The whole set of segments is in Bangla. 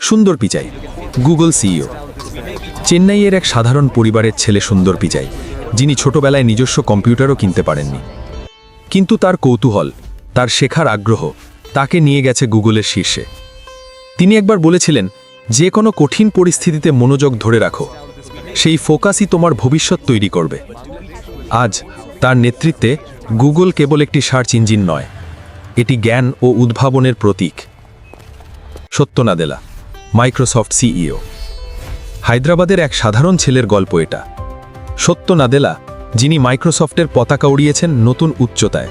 সুন্দর পিচাই গুগল সিইও। চেন্নাইয়ের এক সাধারণ পরিবারের ছেলে সুন্দর পিচাই যিনি ছোটবেলায় নিজস্ব কম্পিউটারও কিনতে পারেননি। কিন্তু তার কৌতূহল, তার শেখার আগ্রহ, তাকে নিয়ে গেছে গুগলের শীর্ষে। তিনি একবার বলেছিলেন, যে কোনো কঠিন পরিস্থিতিতে মনোযোগ ধরে রাখো, সেই ফোকাসই তোমার ভবিষ্যৎ তৈরি করবে। আজ, তার নেতৃত্বে গুগল কেবল একটি সার্চ ইঞ্জিন নয়, এটি জ্ঞান ও উদ্ভাবনের প্রতীক। সত্য নাদেলা মাইক্রোসফট সিইও হায়দ্রাবাদের এক সাধারণ ছেলের গল্প এটা। সত্য নাদেলা যিনি মাইক্রোসফটের পতাকা উড়িয়েছেন নতুন উচ্চতায়।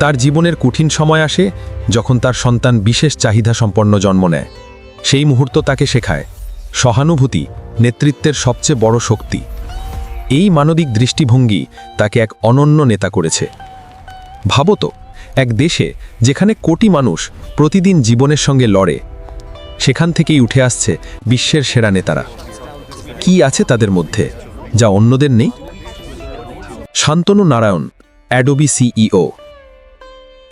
তার জীবনের কঠিন সময় আসে যখন তার সন্তান বিশেষ চাহিদা সম্পন্ন জন্ম নেয়। সেই মুহূর্ত তাকে শেখায়, সহানুভূতি নেতৃত্বের সবচেয়ে বড় শক্তি। এই মানবিক দৃষ্টিভঙ্গি তাকে এক অনন্য নেতা করেছে। ভাবত এক দেশে যেখানে কোটি মানুষ প্রতিদিন জীবনের সঙ্গে লড়ে সেখান থেকেই উঠে আসছে বিশ্বের সেরা নেতারা। কি আছে তাদের মধ্যে, যা অন্যদের নেই? শান্তনু নারায়ণ অ্যাডোবি সিইও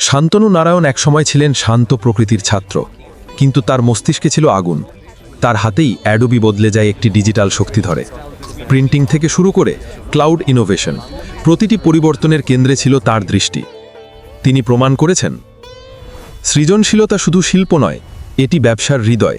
শান্তনু নারায়ণ একসময় ছিলেন শান্ত প্রকৃতির ছাত্র, কিন্তু তার মস্তিষ্কে ছিল আগুন। তার হাতেই অ্যাডোবি বদলে যায় একটি ডিজিটাল শক্তি ধরে। প্রিন্টিং থেকে শুরু করে ক্লাউড ইনোভেশন, প্রতিটি পরিবর্তনের কেন্দ্রে ছিল তার দৃষ্টি। তিনি প্রমাণ করেছেন, সৃজনশীলতা শুধু শিল্প নয় এটি ব্যবসার হৃদয়।